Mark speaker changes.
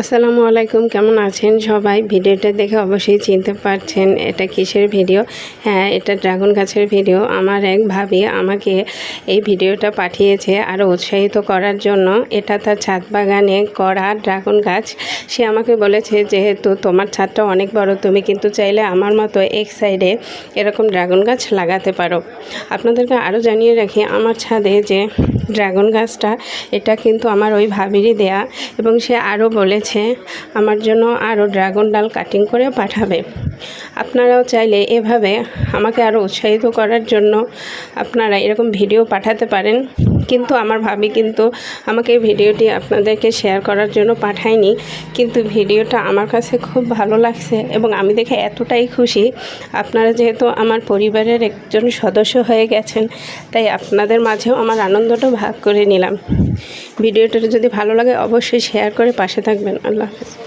Speaker 1: আসসালামু আলাইকুম, কেমন আছেন সবাই? ভিডিওটা দেখে অবশ্যই চিনতে পারছেন এটা কিসের ভিডিও? হ্যাঁ এটা ড্রাগন গাছের ভিডিও। আমার এক ভাবি আমাকে এই ভিডিওটা পাঠিয়েছে আরও উৎসাহিত করার জন্য। এটা তার ছাদ বাগানে করা ড্রাগন গাছ। সে আমাকে বলেছে, যেহেতু তোমার ছাদটা অনেক বড়, তুমি কিন্তু চাইলে আমার মতো এক সাইডে এরকম ড্রাগন গাছ লাগাতে পারো। আপনাদেরকে আরও জানিয়ে রাখি, আমার ছাদে যে ড্রাগন গাছটা, এটা কিন্তু আমার ওই ভাবিরই দেয়া এবং সে আরও বলেছে, আমার জন্য আরও ড্রাগন ডাল কাটিং করে পাঠাবে। আপনারাও চাইলে এভাবে আমাকে আরও উৎসাহিত করার জন্য আপনারা এরকম ভিডিও পাঠাতে পারেন। কিন্তু আমার ভাবি কিন্তু আমাকে ভিডিওটি আপনাদেরকে শেয়ার করার জন্য পাঠায়নি। কিন্তু ভিডিওটা আমার কাছে খুব ভালো লাগছে এবং আমি দেখে এতটাই খুশি। আপনারা যেহেতু আমার পরিবারের একজন সদস্য হয়ে গেছেন, তাই আপনাদের মাঝেও আমার আনন্দটা ভাগ করে নিলাম। ভিডিওটা যদি ভালো লাগে অবশ্যই শেয়ার করে পাশে থাকবেন। আল্লাহ হাফেজ।